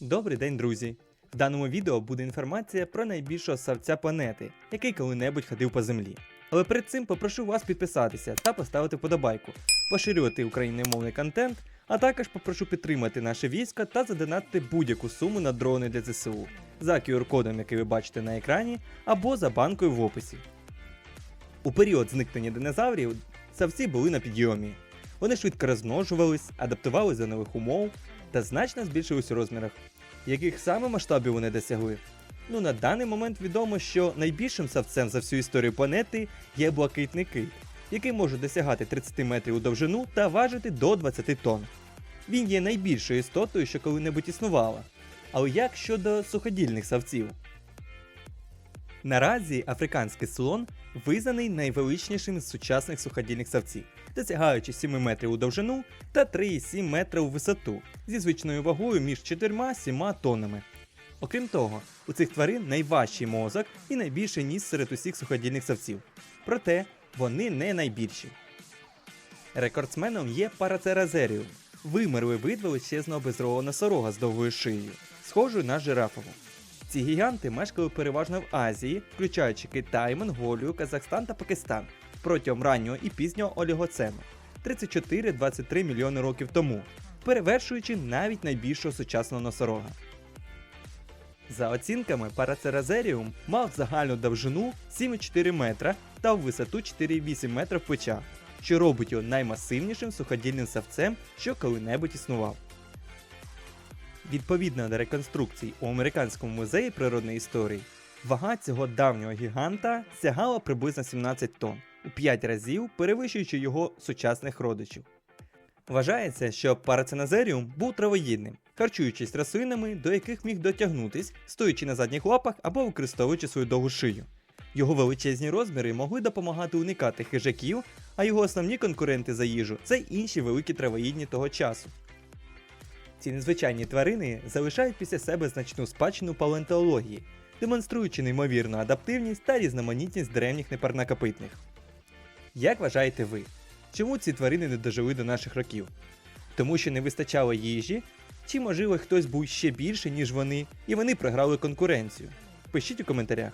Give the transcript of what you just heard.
Добрий день, друзі! В даному відео буде інформація про найбільшого савця планети, який коли-небудь ходив по землі. Але перед цим попрошу вас підписатися та поставити подобайку, поширювати україномовний контент, а також попрошу підтримати наше військо та задонатити будь-яку суму на дрони для ЗСУ за QR-кодом, який ви бачите на екрані, або за банкою в описі. У період зникнення динозаврів савці були на підйомі. Вони швидко розмножувались, адаптувалися до нових умов та значно збільшились у розмірах. Яких саме масштабів вони досягли? Ну на даний момент відомо, що найбільшим савцем за всю історію планети є блакитний кит, який може досягати 30 метрів у довжину та важити до 20 тонн. Він є найбільшою істотою, що коли-небудь існувала. Але як щодо суходільних савців? Наразі африканський слон визнаний найвеличнішим з сучасних суходільних савців, досягаючи 7 метрів у довжину та 3,7 метра у висоту зі звичною вагою між 4-7 тоннами. Окрім того, у цих тварин найважчий мозок і найбільший ніс серед усіх суходільних савців. Проте вони не найбільші. Рекордсменом є парацеразеріум, вимерлий вид величезного безрогого носорога з довгою шиєю, схожою на жирафову. Ці гіганти мешкали переважно в Азії, включаючи Китай, Монголію, Казахстан та Пакистан протягом раннього і пізнього олігоцену 34-23 мільйони років тому, перевершуючи навіть найбільшого сучасного носорога. За оцінками, парацеразеріум мав загальну довжину 7,4 метра та в висоту 4,8 метра в плечах, що робить його наймасивнішим суходільним савцем, що коли-небудь існував. Відповідно до реконструкцій у Американському музеї природної історії, вага цього давнього гіганта сягала приблизно 17 тонн, у 5 разів перевищуючи його сучасних родичів. Вважається, що парацинозеріум був травоїдним, харчуючись рослинами, до яких міг дотягнутись, стоячи на задніх лапах або використовуючи свою довгу шию. Його величезні розміри могли допомагати уникати хижаків, а його основні конкуренти за їжу це інші великі травоїдні того часу. Ці незвичайні тварини залишають після себе значну спадщину палеонтології, демонструючи неймовірну адаптивність та різноманітність древніх непарнокопитних. Як вважаєте ви, чому ці тварини не дожили до наших років? Тому що не вистачало їжі, чи можливо хтось був ще більше, ніж вони, і вони програли конкуренцію? Пишіть у коментарях.